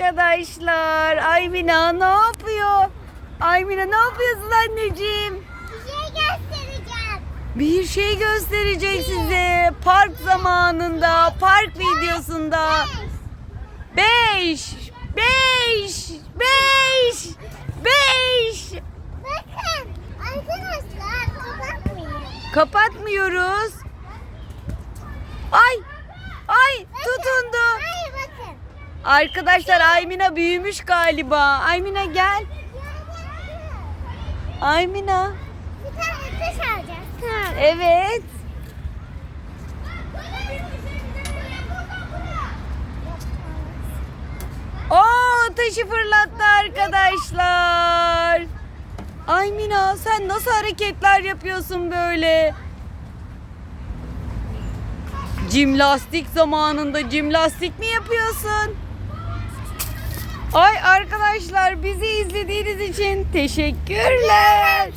arkadaşlar. Aymina ne yapıyor? Aymina ne yapıyorsun anneciğim? Bir şey göstereceğim. Bir şey gösterecek size. Park zamanında, park videosunda. Beş, beş, beş, beş. Bakın arkadaşlar kapatmayın. Kapatmıyoruz. Ay, ay bakın. Arkadaşlar Aymina büyümüş galiba. Aymina gel. Aymina. Bir tane taş alacağız. Tamam. Evet. Oo taşı fırlattı arkadaşlar. Aymina sen nasıl hareketler yapıyorsun böyle? Cimnastik zamanında cimnastik mi yapıyorsun? Ay arkadaşlar bizi izlediğiniz için teşekkürler.